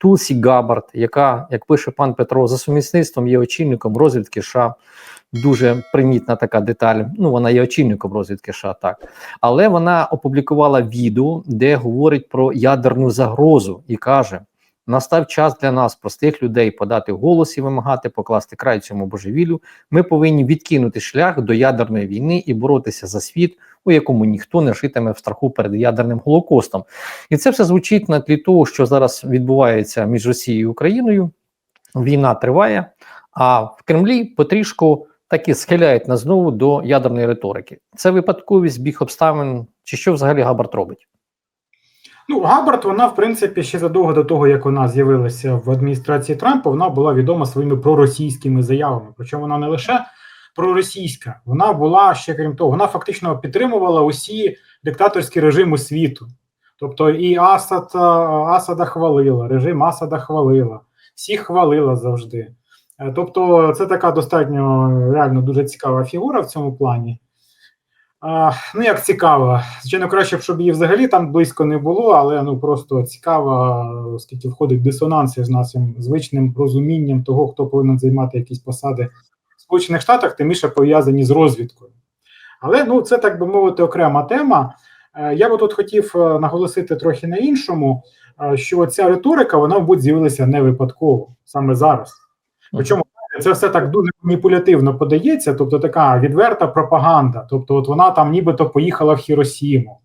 Тулсі Габард, яка, як пише пан Петро, за сумісництвом є очільником розвідки США. Дуже примітна така деталь. Ну, вона є очільником розвідки США, так. Але вона опублікувала відео, де говорить про ядерну загрозу і каже: настав час для нас, простих людей, подати голос і вимагати покласти край цьому божевіллю. Ми повинні відкинути шлях до ядерної війни і боротися за світ, у якому ніхто не житиме в страху перед ядерним голокостом. І це все звучить на тлі того, що зараз відбувається між Росією і Україною. Війна триває, а в Кремлі потрішку таки схиляють нас знову до ядерної риторики. Це випадковість біг обставин, чи що взагалі Габард робить? Ну, Габард, вона, в принципі, ще задовго до того, як вона з'явилася в адміністрації Трампа, вона була відома своїми проросійськими заявами. Причому вона не лише проросійська, вона була ще крім того, вона фактично підтримувала усі диктаторські режими світу. Тобто і Асад, Асада хвалила, режим Асада хвалила, всіх хвалила завжди. Е, Тобто, це така достатньо реально дуже цікава фігура в цьому плані. А, ну, як цікаво. Звичайно, краще б, щоб її взагалі там близько не було, але ну просто цікаво, оскільки входить дисонанс з нашим звичним розумінням того, хто повинен займати якісь посади в Сполучених Штатах, тим більше пов'язані з розвідкою. Але ну, це так би мовити окрема тема. Е, Я би тут хотів е, наголосити трохи на іншому, е, що ця риторика, вона, мабуть, з'явилася не випадково саме зараз. Причому це все так дуже маніпулятивно подається, тобто така відверта пропаганда. Тобто, от вона там нібито поїхала в Хіросіму,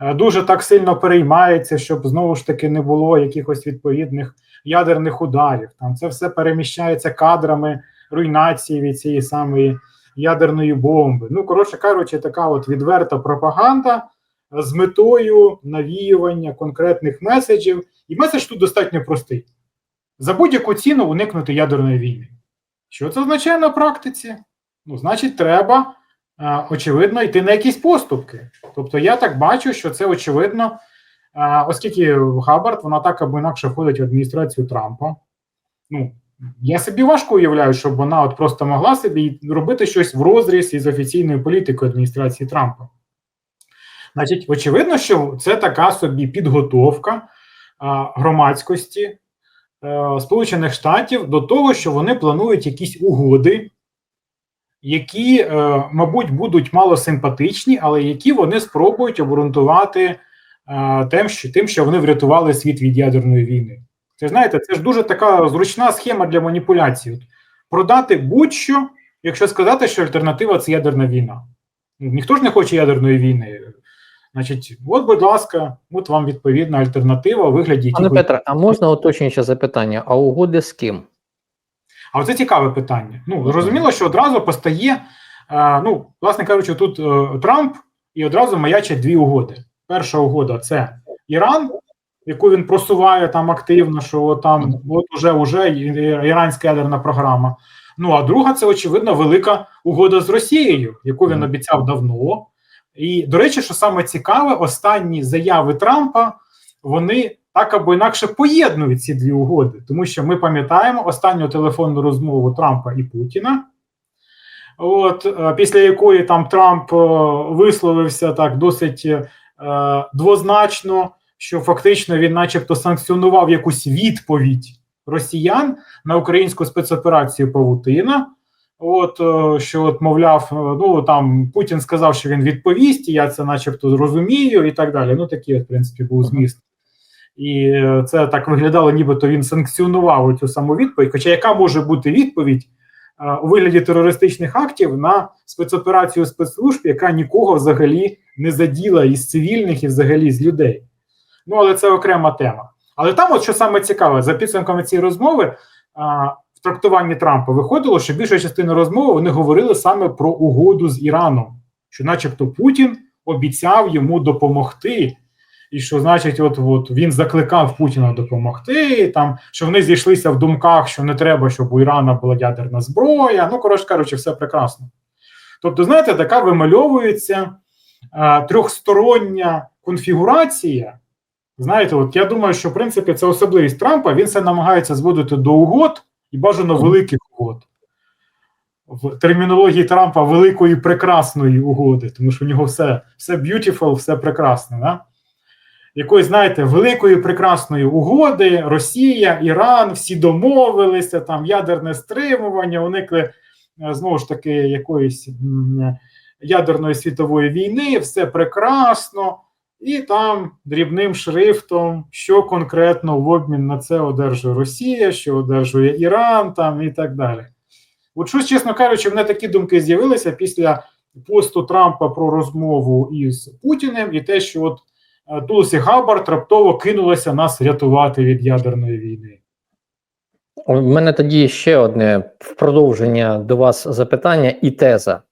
Е, дуже так сильно переймається, щоб знову ж таки не було якихось відповідних ядерних ударів. Там це все переміщається кадрами руйнації від цієї самої ядерної бомби. Ну, коротше кажучи, така от відверта пропаганда з метою навіювання конкретних меседжів. І меседж тут достатньо простий: за будь-яку ціну уникнути ядерної війни. Що це означає на практиці? Ну, значить, треба, е, очевидно, йти на якісь поступки. Тобто, я так бачу, що це очевидно, е, оскільки Хабард, вона так або інакше входить в адміністрацію Трампа. Ну, я собі важко уявляю, щоб вона от просто могла собі робити щось в розріз із офіційною політикою адміністрації Трампа. Значить, очевидно, що це така собі підготовка е, громадськості Сполучених Штатів до того, що вони планують якісь угоди, які, е, мабуть, будуть мало симпатичні, але які вони спробують обґрунтувати е, тим, що, вони врятували світ від ядерної війни. Це знаєте, це ж дуже така зручна схема для маніпуляції. От Продати будь-що, якщо сказати, що альтернатива це ядерна війна. Ніхто ж не хоче ядерної війни. Значить, от, будь ласка, от вам відповідна альтернатива у вигляді Пане Петре, а можна уточнююче запитання? А угоди з ким? А це цікаве питання. Ну, зрозуміло, що одразу постає, е, ну, власне кажучи, тут е, Трамп і одразу маячать дві угоди. Перша угода це Іран, яку він просуває там активно, що там от уже, уже іранська ядерна програма. Ну а друга це очевидно велика угода з Росією, яку він обіцяв давно. І до речі, що саме цікаве, останні заяви Трампа вони так або інакше поєднують ці дві угоди, тому що ми пам'ятаємо останню телефонну розмову Трампа і Путіна. От е, після якої там Трамп е, висловився так досить е, двозначно, що фактично він, начебто, санкціонував якусь відповідь росіян на українську спецоперацію Павутина. От е, що, от, мовляв, е, ну там Путін сказав, що він відповість, і я це, начебто, зрозумію, і так далі. Ну, такий, от, в принципі, був зміст. І е, це так виглядало, нібито він санкціонував цю саму відповідь. Хоча яка може бути відповідь у вигляді терористичних актів на спецоперацію спецслужб, яка нікого взагалі не заділа із цивільних і взагалі з людей? Ну, але це окрема тема. Але там, от що саме цікаве, за підсумками цієї розмови, в трактуванні Трампа виходило, що більша частина розмови вони говорили саме про угоду з Іраном, що, начебто, Путін обіцяв йому допомогти. І що, значить, от, от він закликав Путіна допомогти, там, що вони зійшлися в думках, що не треба, щоб у Ірана була ядерна зброя. Ну, коротше кажучи, все прекрасно. Тобто, знаєте, така вимальовується а, трьохстороння конфігурація. Знаєте, от я думаю, що в принципі це особливість Трампа. Він все намагається зводити до угод і бажано великих угод. В термінології Трампа великої прекрасної угоди, тому що у нього все все beautiful, все прекрасне. Да? якоїсь, знаєте, великої прекрасної угоди. Росія, Іран, всі домовилися, там ядерне стримування, уникли е, знову ж таки якоїсь ядерної світової війни, все прекрасно. І там дрібним шрифтом, що конкретно в обмін на це одержує Росія, що одержує Іран, там і так далі. От щось, чесно кажучи, в мене такі думки з'явилися після посту Трампа про розмову із Путіним і те, що от е, Тулсі Габбард раптово кинулася нас рятувати від ядерної війни. У мене тоді ще одне продовження до вас запитання і теза.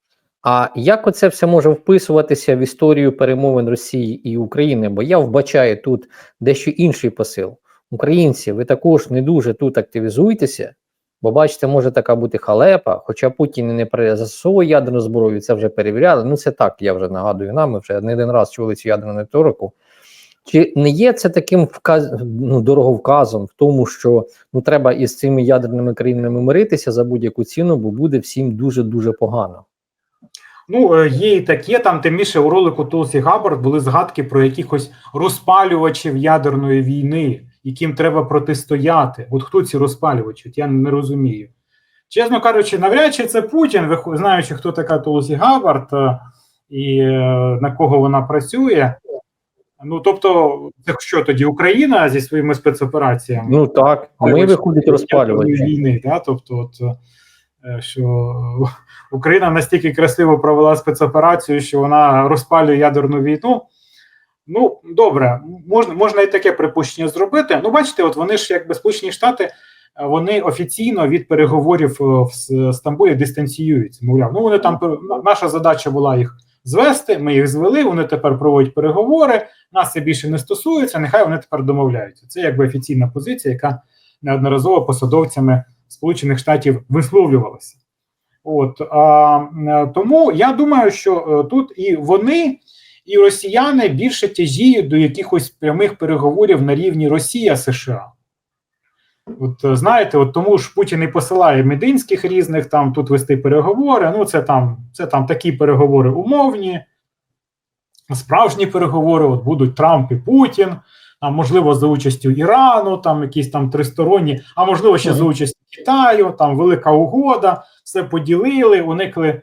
А як оце все може вписуватися в історію перемовин Росії і України? Бо я вбачаю тут дещо інший посил. Українці, ви також не дуже тут активізуєтеся, бо бачите, може така бути халепа, хоча Путін не пере- застосовує ядерну зброю, це вже перевіряли. Ну це так, я вже нагадую нам, ми вже не один раз чули цю ядерну риторику. Чи не є це таким вказ, ну, дороговказом в тому, що ну треба із цими ядерними країнами миритися за будь-яку ціну, бо буде всім дуже дуже погано. Ну, е, є і таке, там тим більше у ролику Тулсі Габбард були згадки про якихось розпалювачів ядерної війни, яким треба протистояти. От хто ці розпалювачі? Я не розумію. Чесно кажучи, навряд чи це Путін, знаючи, хто така Тулсі Габбард е, і е, на кого вона працює. Ну, тобто, це що тоді Україна зі своїми спецопераціями? Ну так, ми Розпалювач виходить розпалювати. війни, да? тобто, от, що Україна настільки красиво провела спецоперацію, що вона розпалює ядерну війну. Ну, добре, можна, можна і таке припущення зробити. Ну, бачите, от вони ж, якби Сполучені Штати, е, вони офіційно від переговорів е, в Стамбулі дистанціюються. Мовляв, ну вони там наша задача була їх звести. Ми їх звели. Вони тепер проводять переговори. Нас це більше не стосується. Нехай вони тепер домовляються. Це якби офіційна позиція, яка неодноразово посадовцями Сполучених Штатів висловлювалася. От а, тому я думаю, що е, тут і вони, і росіяни більше тяжіють до якихось прямих переговорів на рівні Росія США. От е, знаєте, от тому ж Путін і посилає мединських різних там тут вести переговори. Ну, це там, це там такі переговори умовні, справжні переговори. От будуть Трамп і Путін, а можливо, за участю Ірану, там якісь там тристоронні, а можливо, ще за Мгм. участю Китаю, там велика угода, все поділили, уникли е,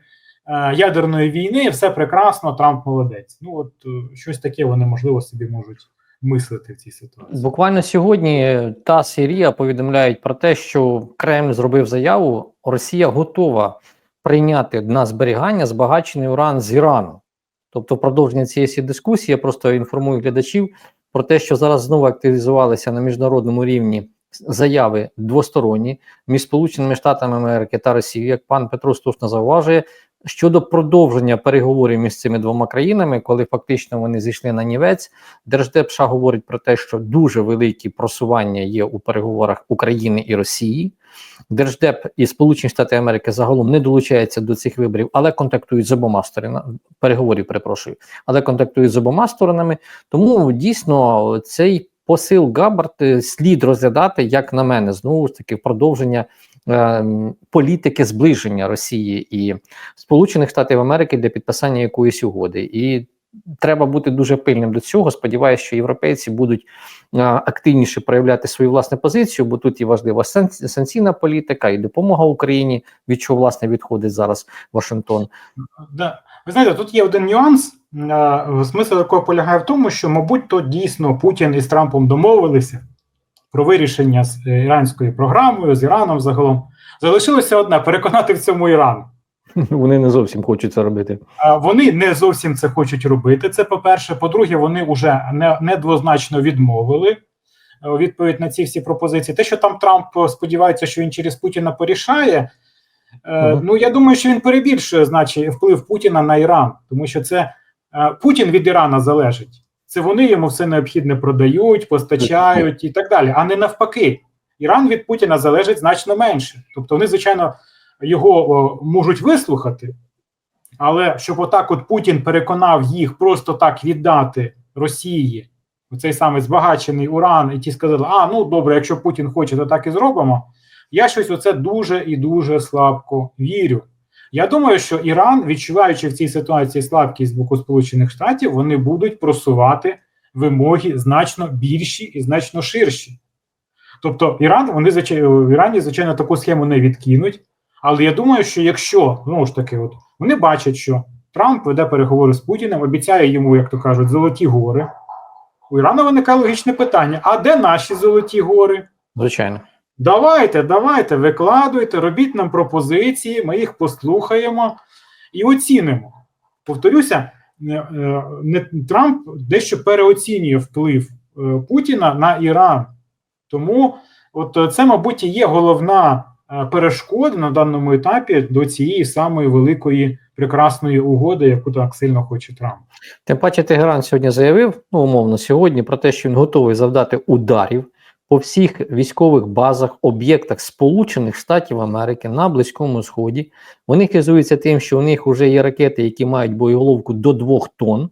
ядерної війни, все прекрасно, Трамп молодець. Ну, от е, щось таке вони можливо собі можуть мислити в цій ситуації. Буквально сьогодні ТАСС і РІА повідомляють про те, що Кремль зробив заяву, Росія готова прийняти на зберігання збагачений уран з Ірану. Тобто, продовження цієї дискусії я просто інформую глядачів про те, що зараз знову активізувалися на міжнародному рівні заяви двосторонні між Сполученими Штатами Америки та Росією, як пан Петро слушно зауважує, щодо продовження переговорів між цими двома країнами, коли фактично вони зійшли на нівець. Держдеп США говорить про те, що дуже великі просування є у переговорах України і Росії. Держдеп і Сполучені Штати Америки загалом не долучаються до цих виборів, але контактують з обома сторонами переговорів. Перепрошую, але контактують з обома сторонами. Тому дійсно цей посил Габбард е, слід розглядати, як на мене, знову ж таки, продовження е, політики зближення Росії і Сполучених Штатів Америки для підписання якоїсь угоди. І треба бути дуже пильним до цього. Сподіваюся, що європейці будуть е, активніше проявляти свою власну позицію, бо тут і важлива сан- санкційна політика, і допомога Україні, від чого власне відходить зараз Вашингтон. Да. Ви знаєте, тут є один нюанс, е, смисл якого полягає в тому, що, мабуть, то дійсно Путін із Трампом домовилися про вирішення з іранською програмою, з Іраном загалом. Залишилося одне переконати в цьому Іран. Вони не зовсім хочуть це робити. Вони не зовсім це хочуть робити. Це по-перше. По-друге, вони вже недвозначно відмовили е, відповідь на ці всі пропозиції. Те, що там Трамп е, сподівається, що він через Путіна порішає. е, Ну я думаю, що він перебільшує значить вплив Путіна на Іран, тому що це Путін від Ірана залежить. Це вони йому все необхідне продають, постачають і так далі, а не навпаки. Іран від Путіна залежить значно менше. Тобто, вони, звичайно, його о, можуть вислухати, але щоб отак от Путін переконав їх просто так віддати Росії цей самий збагачений уран, і ті сказали, а ну добре, якщо Путін хоче, то так і зробимо. Я щось у це дуже і дуже слабко вірю. Я думаю, що Іран, відчуваючи в цій ситуації слабкість з боку Сполучених Штатів, вони будуть просувати вимоги значно більші і значно ширші. Тобто Іран, вони звичайно в Ірані, звичайно, таку схему не відкинуть. Але я думаю, що якщо знову ж таки, от вони бачать, що Трамп веде переговори з Путіним, обіцяє йому, як то кажуть, золоті гори. У Ірану виникає логічне питання: а де наші золоті гори? Звичайно. Давайте, давайте, викладуйте, робіть нам пропозиції, ми їх послухаємо і оцінимо. Повторюся, е, е, Трамп дещо переоцінює вплив е, Путіна на Іран. Тому от це, мабуть, і є головна перешкода на даному етапі до цієї самої великої прекрасної угоди, яку так сильно хоче Трамп. Тим паче Тегеран сьогодні заявив, ну умовно, сьогодні про те, що він готовий завдати ударів по всіх військових базах, об'єктах Сполучених Штатів Америки на Близькому Сході. Вони хизуються тим, що у них вже є ракети, які мають боєголовку до 2 тонн.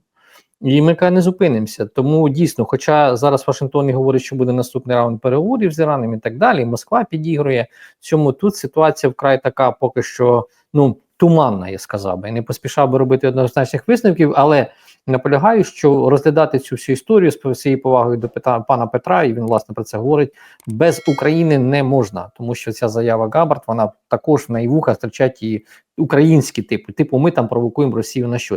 І ми не зупинимося. Тому дійсно, хоча зараз Вашингтон і говорить, що буде наступний раунд переговорів з Іраном і так далі, Москва підігрує. Цьому тут ситуація вкрай така, поки що ну туманна, я сказав би. Я не поспішав би робити однозначних висновків, але наполягаю, що розглядати цю всю історію з всією повагою до Петра, пана Петра, і він власне про це говорить. Без України не можна, тому що ця заява Габард, вона також в неї вуха зустрічать і українські типи. Типу, ми там провокуємо Росію на щось.